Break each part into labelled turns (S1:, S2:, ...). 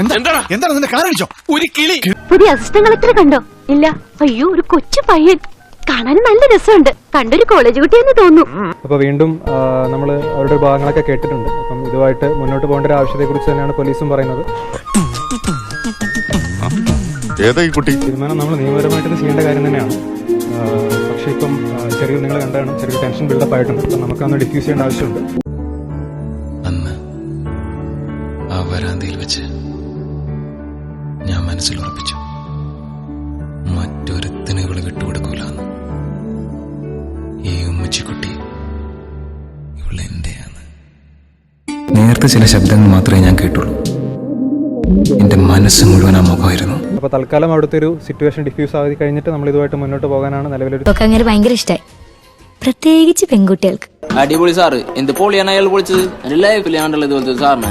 S1: എന്താ? എന്താണ് നിന്റെ കാണിച്ചോ ഒരു കിളി.
S2: പുതിയ അസിസ്റ്റന്റ് കളക്ടറെ കണ്ടോ? ഇല്ല. അയ്യോ ഒരു കൊച്ചു പയ്യൻ. കാണാൻ നല്ല രസമുണ്ട്. കണ്ടൊരു കോളേജ് കുട്ടിയെന്ന് തോന്നുന്നു.
S3: അപ്പോൾ വീണ്ടും നമ്മൾ അവരുടെ ഭാഗങ്ങളൊക്കെ കേട്ടിട്ടുണ്ട്. അപ്പം ഇതുമായിട്ട് മുന്നോട്ട് പോകേണ്ട ഒരു ആവശ്യത്തെക്കുറിച്ച് തന്നെയാണ് പോലീസും പറയുന്നത്.
S4: കുട്ടി?
S3: തീരുമാനം നമ്മൾ നിയമപരമായിട്ട് ചെയ്യേണ്ട കാര്യം തന്നെയാണ്. പക്ഷെ ഇപ്പം ചെറിയ നിങ്ങൾ കണ്ടാണ് ചെറിയ ടെൻഷൻ ബിൽഡപ്പ് ആയിട്ടുണ്ട്. അപ്പം നമുക്കന്ന് ഡിഫ്യൂസ് ചെയ്യേണ്ട ആവശ്യമുണ്ട്.
S5: അന്ന് ആ വരാന്തയിൽ വെച്ച് മനസ്സിൽ ഉറപ്പിച്ചു മറ്റൊരുത്തിന് ഇവൾ വിട്ടുകൊടുക്കൂല ഈ ഉമ്മച്ചിക്കുട്ടി ഇവളെന്റെയാണ് നേരത്തെ ചില ശബ്ദങ്ങൾ മാത്രമേ ഞാൻ കേട്ടുള്ളൂ. എന്റെ മനസ്സ് മുഴുവൻ ആ മുഖമായിരുന്നു.
S3: അപ്പൊ തൽക്കാലം അവിടുത്തെ ഒരു സിറ്റുവേഷൻ ഡിഫ്യൂസ് ആയി കഴിഞ്ഞിട്ട് നമ്മൾ ഇതുമായിട്ട് മുന്നോട്ട് പോകാനാണ് നിലവിലൊരു
S2: അങ്ങനെ ഭയങ്കര ഇഷ്ടമായി പ്രത്യേകിച്ച് പെൺകുട്ടികൾക്ക്.
S6: അടിപൊളി സാറ്. എന്ത് പൊളിയാണ് അയാൾ പൊളിച്ചത്? ലൈഫിൽ ഇതുപോലത്തെ സാറിനെ.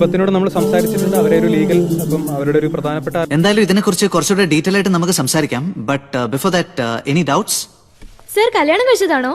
S3: കുടുംബത്തിനോട് നമ്മൾ സംസാരിച്ചിട്ടുണ്ട്. അവരെ ഒരു ലീഗൽ അപ്പം അവരുടെ ഒരു പ്രധാനപ്പെട്ട
S7: എന്തായാലും ഇതിനെക്കുറിച്ച് കുറച്ചുകൂടെ ഡീറ്റെയിൽ ആയിട്ട് നമുക്ക് സംസാരിക്കാം. But before that any doubts
S2: sir കല്യാണം കഴിച്ചതാണോ?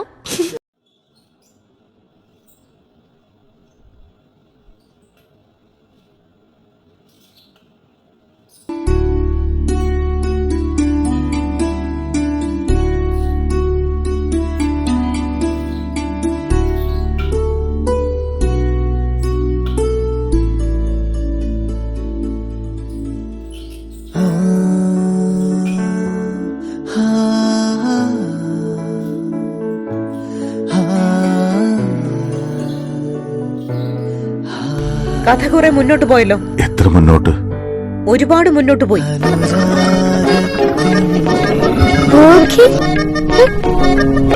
S8: കഥ കുറെ മുന്നോട്ട് പോയല്ലോ.
S4: എത്ര മുന്നോട്ട്?
S8: ഒരുപാട് മുന്നോട്ട് പോയി.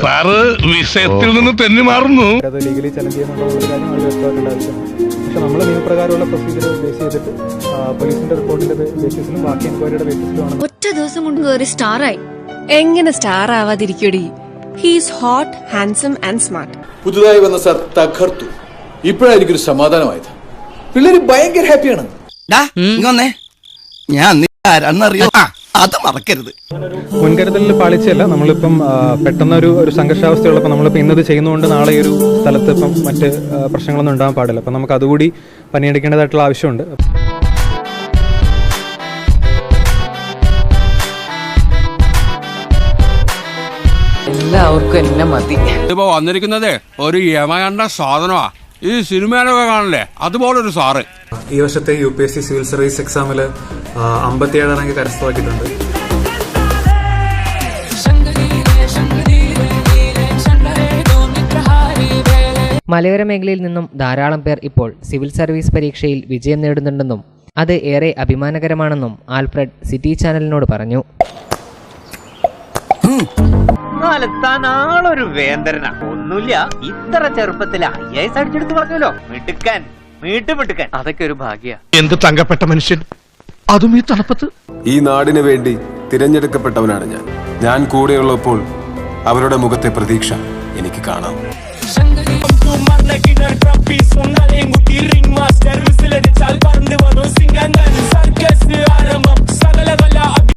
S1: സാറ് വിഷയത്തിൽ നിന്ന് തെന്നി മാറുന്നു.
S3: അത് ലീഗലി ചലഞ്ച് ചെയ്യുന്നുള്ള ഒരു കാര്യം അവർ വ്യക്തമാക്കേണ്ട ആവശ്യമാണ് പക്ഷെ നമ്മൾ നിയമപ്രകാരമുള്ള പ്രൊസീജിയർ ബേസ് ചെയ്തിട്ട് ആ, പോലീസിന്റെ റിപ്പോർട്ടിന്റെ ബേസിസിലും ബാക്കി എൻക്വയറിയുടെ ബേസിസിലുമാണ്
S2: ഒറ്റ ദിവസം കൊണ്ട് കയറി സ്റ്റാറായി.
S9: എങ്ങനെ star ആവാതിരിക്കടി he's hot handsome and smart
S10: പുതുതായി വന്ന സാർ തകർത്തു. ഇപ്പോഴായിരിക്കും സമാധാനമായത്. പിള്ളേര് ഭയങ്കര ഹാപ്പിയാണ്.
S1: ഞാൻ ആരാന്നറിയോ അത് മറക്കരുത്.
S3: മുൻകരുതലിൽ പാളിച്ചല്ല നമ്മളിപ്പം പെട്ടെന്ന് ഒരു ഒരു സംഘർഷാവസ്ഥയുള്ളപ്പോൾ നമ്മളിപ്പോൾ ഇന്നത് ചെയ്യുന്നതുകൊണ്ട് നാളെ ഒരു സ്ഥലത്ത് ഇപ്പം മറ്റ് പ്രശ്നങ്ങളൊന്നും ഉണ്ടാകാൻ പാടില്ല. അപ്പം നമുക്ക് അതുകൂടി പണിയെടുക്കേണ്ടതായിട്ടുള്ള ആവശ്യമുണ്ട്.
S6: എല്ലാവർക്കും എന്നെ മതി.
S1: ഇപ്പൊ വന്നിരിക്കുന്നത് ഒരു യമകണ്ട സാധനമാ. ഈ സിനിമയിലൊക്കെ കാണില്ലേ? അതുപോലൊരു സാറ്.
S3: ഈ വർഷത്തെ U P S C civil service എക്സാമിൽ അമ്പത്തിയേഴ് റാങ്ക് കരസ്ഥമാക്കിയിട്ടുണ്ട്.
S8: മലയോര മേഖലയിൽ നിന്നും ധാരാളം പേർ ഇപ്പോൾ സിവിൽ സർവീസ് പരീക്ഷയിൽ വിജയം നേടുന്നുണ്ടെന്നും അത് ഏറെ അഭിമാനകരമാണെന്നും ആൽഫ്രഡ് സിറ്റി ചാനലിനോട് പറഞ്ഞു.
S6: ആളൊരു വേന്തരനാ. ഒന്നുമില്ല ഇത്ര ചെറുപ്പത്തിൽ ഐ എസ് അടിച്ചെടുത്ത് പറഞ്ഞല്ലോ. മിടുക്കൻ വീട്ടു മിടുക്കൻ. അതൊക്കെ ഒരു ഭാഗ്യ.
S1: എന്ത് തങ്കപ്പെട്ട മനുഷ്യൻ? അതും ഈ തണുപ്പത്ത്.
S4: ഈ നാടിന് വേണ്ടി തിരഞ്ഞെടുക്കപ്പെട്ടവനാണ് ഞാൻ. ഞാൻ കൂടെയുള്ളപ്പോൾ അവരുടെ മുഖത്തെ പ്രതീക്ഷ എനിക്ക് കാണാം.